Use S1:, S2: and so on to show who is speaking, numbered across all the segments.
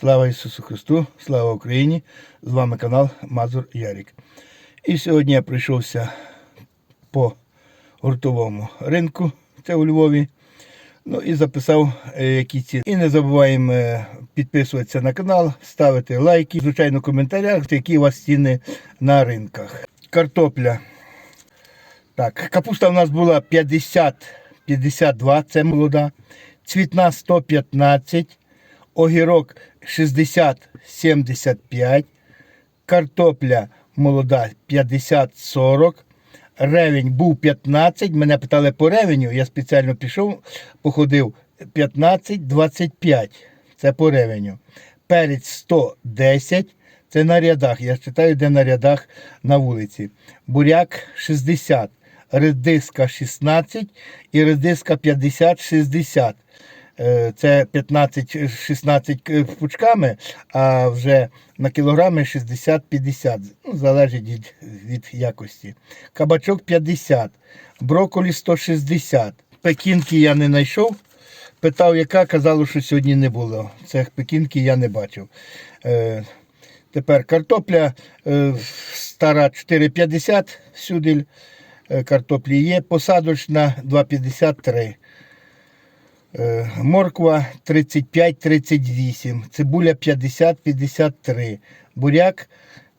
S1: Слава Ісусу Христу, слава Україні! З вами канал Мазур Ярік. І сьогодні я прийшовся по гуртовому ринку, це у Львові. Ну і записав е, які ціни. І не забуваємо е, підписуватися на канал, ставити лайки, звичайно, в коментарях, які у вас ціни на ринках. Картопля. Так, капуста у нас була 50, 52, це молода. Цвітна 115, огірок 60, 75, картопля молода 50, 40. Ревень був 15. Мене питали по ревеню. Я спеціально пішов, походив 15, 25. Це по ревеню. Перець 110. Це на рядах. Я читаю, де на рядах на вулиці. Буряк 60. Редиска 16 і редиска 50-60. Е, Це 15-16 пучками, а вже на кілограми 60-50. Ну, залежить від, від якості. Кабачок 50, брокколі 160. Пекінки я не знайшов. Питав, яка, казало, що сьогодні не було. Цих пекінки я не бачив. Е, Тепер картопля е, стара 4,50 сюди. е, Картоплі є. Посадочна 2,53. Е, Морква 35-38, цибуля 50-53, буряк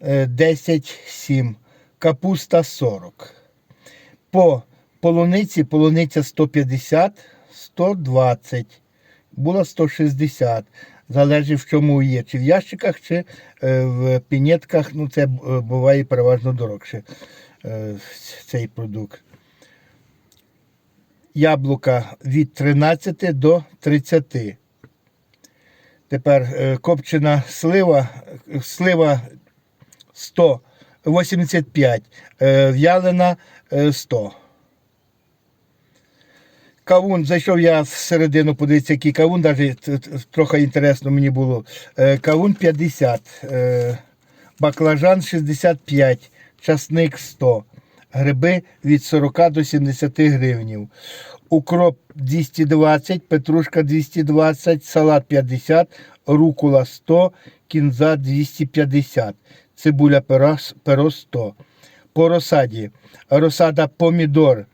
S1: е, 10-7, капуста 40. По полуниці полуниця 150, 120, була 160. Залежить в чому є, чи в ящиках, чи е, в пінетках. Ну, це е, буває переважно дорогше е, цей продукт яблука від 13 до 30. Тепер е, копчена слива, е, слива 100, 85, е, в'ялена е, 100. Кавун, зайшов я всередину, подивитися, який кавун, навіть трохи інтересно мені було. Е, Кавун 50, е, баклажан 65, часник 100, гриби від 40 до 70 гривнів. Укроп 220, петрушка 220, салат 50, рукула 100, кінза 250, цибуля перо, перо 100. По розсаді. Розсада помідор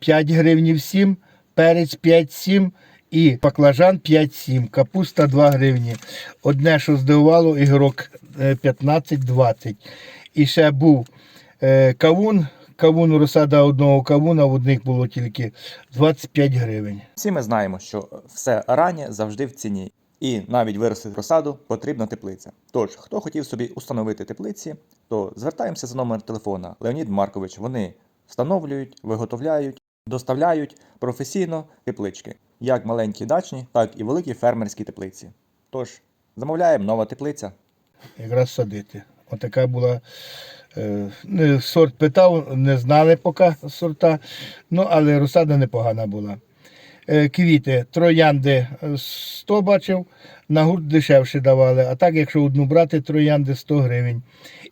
S1: 5 гривнів 7, перець 5-7 і баклажан 5-7, капуста 2 гривні. Одне, що здивувало, ігрок 15-20. І ще був е, кавун, кавун розсада одного кавуна, в одних було тільки 25 гривень.
S2: Всі ми знаємо, що все раннє завжди в ціні. І навіть виростити розсаду потрібна теплиця. Тож, хто хотів собі установити теплиці, то звертаємося за номер телефона Леонід Маркович. Вони встановлюють, виготовляють, доставляють професійно теплички, як маленькі дачні, так і великі фермерські теплиці. Тож, замовляємо нова теплиця.
S1: якраз садити. Отака була. Е, Сорт питав, не знали поки сорта, ну але розсада непогана була. Е, Квіти, троянди е, 100 бачив, на гурт дешевше давали. А так, якщо одну брати, троянди 100 гривень.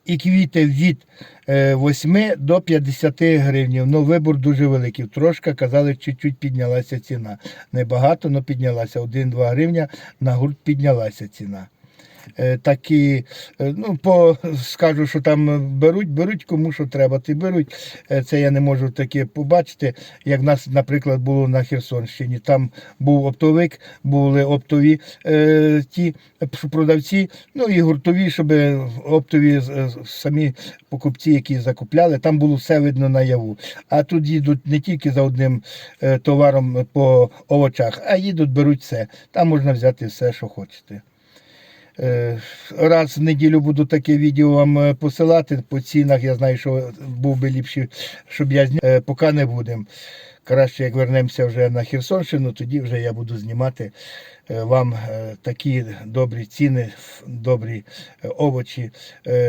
S1: І квіти від е, 8 до 50 гривень. Ну, вибор дуже великий. Трошки казали, чуть-чуть піднялася ціна. Небагато, але піднялася. 1-2 гривня на гурт піднялася ціна. Е, такі, е, ну, по, скажу, що там беруть, беруть кому що треба, ти беруть. Е, Це я не можу таке побачити, як в нас, наприклад, було на Херсонщині. Там був оптовик, були оптові е, ті продавці, ну і гуртові, щоб оптові самі покупці, які закупляли, там було все видно наяву. А тут їдуть не тільки за одним товаром по овочах, а їдуть, беруть все. Там можна взяти все, що хочете. Е, Раз в неділю буду таке відео вам е, посилати по цінах. Я знаю, що був би ліпше, щоб я зняв. Е, Поки не будемо. Краще, як вернемося вже на Херсонщину, тоді вже я буду знімати вам такі добрі ціни, добрі овочі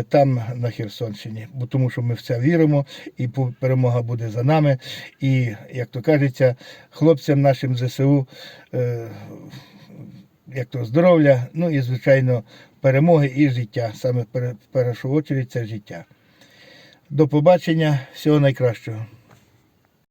S1: там на Херсонщині. Бо тому що ми в це віримо, і перемога буде за нами. І, як то кажеться, хлопцям нашим ЗСУ. Як то здоров'я, ну і, звичайно, перемоги і життя. Саме в першу чергу це життя. До побачення, всього найкращого.